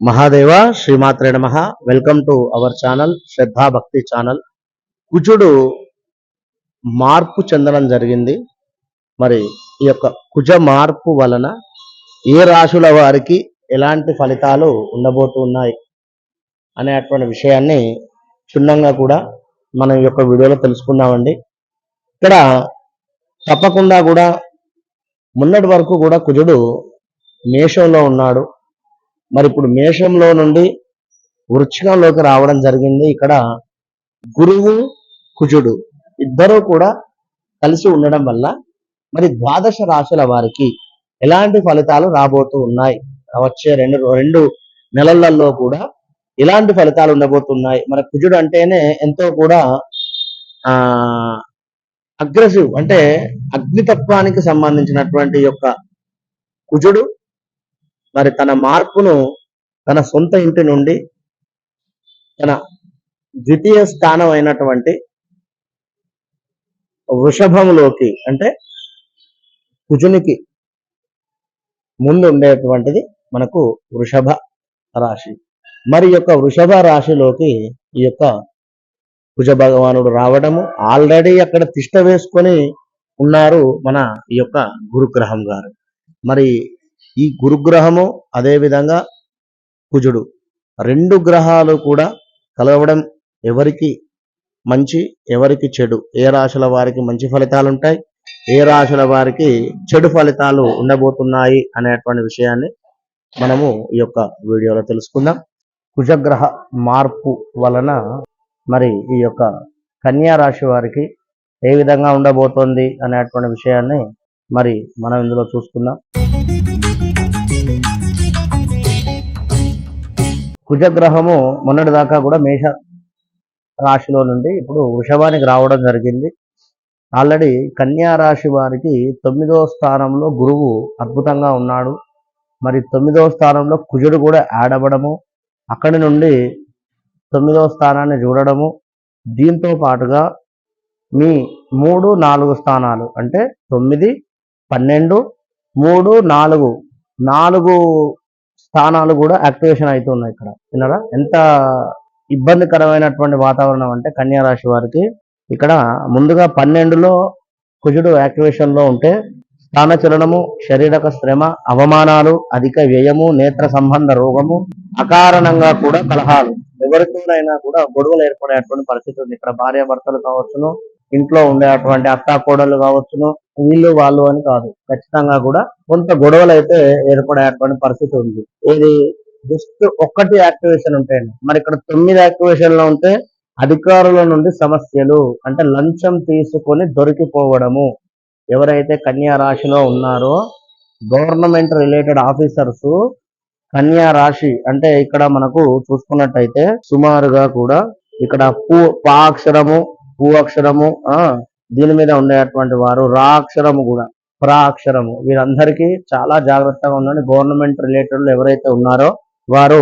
మహాదేవ శ్రీమాత్రే నమ. Welcome to our channel Shraddha Bhakti channel కుజుడు మార్పు చెందడం జరిగింది. మరి ఈ యొక్క కుజ మార్పు వలన ఏ రాశుల వారికి ఎలాంటి ఫలితాలు ఉండబోతున్నాయి అనేటువంటి విషయాన్ని క్షుణ్ణంగా కూడా మనం ఈ యొక్క వీడియోలో తెలుసుకుందామండి. ఇక్కడ తప్పకుండా కూడా మొన్నటి వరకు కూడా కుజుడు మేషంలో ఉన్నాడు. మరి ఇప్పుడు మేషంలో నుండి వృచ్చికంలోకి రావడం జరిగింది. ఇక్కడ గురువు కుజుడు ఇద్దరూ కూడా కలిసి ఉండడం వల్ల మరి ద్వాదశ రాశుల వారికి ఎలాంటి ఫలితాలు రాబోతూ ఉన్నాయి? వచ్చే రెండు రెండు నెలలలో కూడా ఎలాంటి ఫలితాలు ఉండబోతున్నాయి? మన కుజుడు అంటేనే ఎంతో కూడా ఆ అగ్రెసివ్ అంటే అగ్నితత్వానికి సంబంధించినటువంటి యొక్క కుజుడు మరి తన మార్పును తన సొంత ఇంటి నుండి తన ద్వితీయ స్థానం అయినటువంటి వృషభంలోకి అంటే కుజునికి ముందు ఉండేటువంటిది మనకు వృషభ రాశి. మరి యొక్క వృషభ రాశిలోకి ఈ యొక్క కుజ భగవానుడు రావడము ఆల్రెడీ అక్కడ తిష్ట వేసుకొని ఉన్నారు మన ఈ యొక్క గురుగ్రహం గారు. మరి ఈ గురుగ్రహము అదే విధంగా కుజుడు. రెండు గ్రహాలు కూడా కలవడం ఎవరికి మంచి ఎవరికి చెడు. ఏ రాశుల వారికి మంచి ఫలితాలు ఉంటాయి ఏ రాశుల వారికి చెడు ఫలితాలు ఉండబోతున్నాయి అనేటువంటి విషయాన్ని మనము ఈ యొక్క వీడియోలో తెలుసుకుందాం. కుజగ్రహ మార్పు వలన మరి ఈ యొక్క కన్యా రాశి వారికి ఏ విధంగా ఉండబోతోంది అనేటువంటి విషయాన్ని మరి మనం ఇందులో చూసుకుందాం. కుజగ్రహము మొన్నటి దాకా కూడా మేష రాశిలో నుండి ఇప్పుడు వృషభానికి రావడం జరిగింది. ఆల్రెడీ కన్యా రాశి వారికి తొమ్మిదో స్థానంలో గురువు అద్భుతంగా ఉన్నాడు. మరి తొమ్మిదవ స్థానంలో కుజుడు కూడా యాడ్ అవ్వడము అక్కడి నుండి తొమ్మిదవ స్థానాన్ని చూడడము దీంతో పాటుగా మీ మూడు నాలుగు స్థానాలు అంటే తొమ్మిది పన్నెండు మూడు నాలుగు. నాలుగు స్థానాలు కూడా యాక్టివేషన్ అవుతున్నాయి ఇక్కడ. విన్నారా? ఎంత ఇబ్బందికరమైనటువంటి వాతావరణం అంటే కన్యా రాశి వారికి ఇక్కడ ముందుగా పన్నెండులో కుజుడు యాక్టివేషన్లో ఉంటే స్థానచలనము శరీరక శ్రమ అవమానాలు అధిక వ్యయము నేత్ర సంబంధ రోగము అకారణంగా కూడా కలహాలు. ఎవరితోనైనా కూడా గొడవలు ఏర్పడేటువంటి పరిస్థితి ఉంది. ఇక్కడ భార్యాభర్తలు కావచ్చును ఇంట్లో ఉండేటువంటి అత్తా కోడలు కావచ్చును వీళ్ళు వాళ్ళు అని కాదు. ఖచ్చితంగా కూడా కొంత గొడవలు అయితే ఏర్పడేటువంటి పరిస్థితి ఉంది. ఇది జస్ట్ ఒక్కటి యాక్టివేషన్ ఉంటాయండి మరి ఇక్కడ తొమ్మిది యాక్టివేషన్లో ఉంటే అధికారుల నుండి సమస్యలు అంటే లంచం తీసుకొని దొరికిపోవడము. ఎవరైతే కన్యా రాశిలో ఉన్నారో గవర్నమెంట్ రిలేటెడ్ ఆఫీసర్స్ కన్యా రాశి అంటే ఇక్కడ మనకు చూసుకున్నట్టయితే సుమారుగా కూడా ఇక్కడ పూ పా అక్షరము భూ అక్షరము దీని మీద ఉండేటువంటి వారు రా అక్షరము కూడా ప్రా అక్షరము వీరందరికీ చాలా జాగ్రత్తగా ఉండండి. గవర్నమెంట్ రిలేటెడ్ ఎవరైతే ఉన్నారో వారు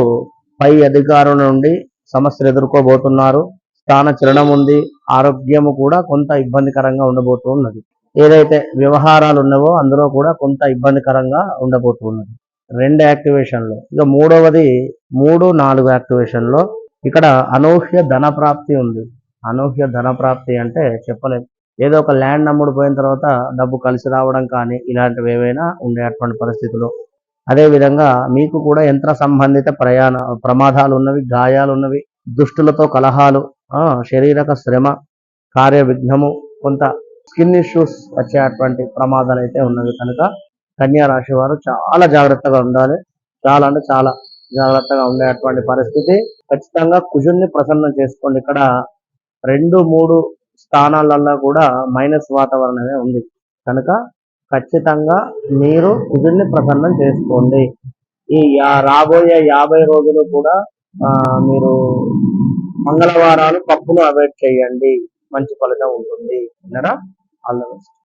పై అధికారుల నుండి సమస్యలు ఎదుర్కోబోతున్నారు. స్థాన చలనం ఉంది. ఆరోగ్యము కూడా కొంత ఇబ్బందికరంగా ఉండబోతూ ఉన్నది. ఏదైతే వ్యవహారాలు ఉన్నావో అందులో కూడా కొంత ఇబ్బందికరంగా ఉండబోతున్నది రెండు యాక్టివేషన్లు. ఇక మూడవది మూడు నాలుగు యాక్టివేషన్లో. ఇక్కడ అనూహ్య ధన ప్రాప్తి ఉంది. అనూహ్య ధన ప్రాప్తి అంటే చెప్పలేము ఏదో ఒక ల్యాండ్ అమ్ముడు పోయిన తర్వాత డబ్బు కలిసి రావడం కానీ ఇలాంటివి ఏవైనా ఉండేటువంటి పరిస్థితులు. అదే విధంగా మీకు కూడా యంత్ర సంబంధిత ప్రయాణ ప్రమాదాలు ఉన్నవి గాయాలు ఉన్నవి దుష్టులతో కలహాలు ఆ శారీరక శ్రమ కార్య విఘ్నము కొంత స్కిన్ ఇష్యూస్ వచ్చేటువంటి ప్రమాదాలు అయితే ఉన్నవి కనుక కన్యా రాశి వారు చాలా జాగ్రత్తగా ఉండాలి. చాలా అంటే చాలా జాగ్రత్తగా ఉండేటువంటి పరిస్థితి. ఖచ్చితంగా కుజుణ్ణి ప్రసన్నం చేసుకోండి. ఇక్కడ రెండు మూడు స్థానాలలో కూడా మైనస్ వాతావరణమే ఉంది. కనుక ఖచ్చితంగా మీరు కుజుల్ని ప్రసన్నం చేసుకోండి. ఈ రాబోయే యాభై రోజులు కూడా మీరు మంగళవారాలు పప్పును అవాయిడ్ చేయండి. మంచి ఫలితం ఉంటుంది. విన్నారా? All the best.